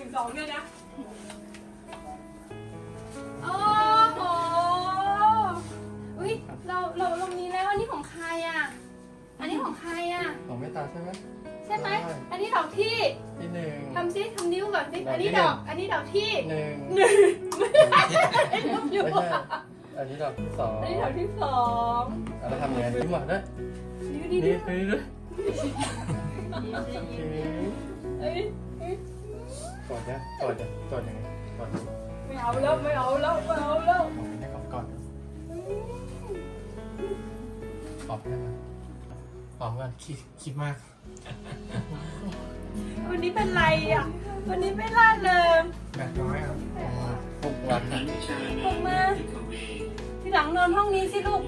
นึ่งสองเนี่ยนะ โอ้โห อุ้ยเราเราเรามีแล้วอันนี้ของใครอะ อันนี้ของใครอะ ของไม่ตาใช่ไหมใช่ไหมใช่อันนี้ดอกที่ที่หนึ่งทำซิทำนิ้วก่อนสิดอกอันนี้ที่หนึ่ดงอก อันนี้ดอกที่หนึ่งหนึ่งไม่ใช่ไม่ใช่อันนี้ดอกที่สองอันนี้ดอกที่สองเอาแล้วทำยังไงยิ้มหวานด้วยนิ้วนี่ดีคือด้วยเอ้ยเอ้ย กอดนะกอดจะกอดยังไงกอดยังไงไม่เอาแล้วไม่เอาแล้วไม่เอาแล้วให้เขากอดกอดได้ไหมหอมกันคิดคิดมาก วันนี้เป็นไรอะ วันนี้ไม่ล่าเริงแบบน้อยครับหกวันนะลงมาที่หลังนอนห้องนี้สิลูก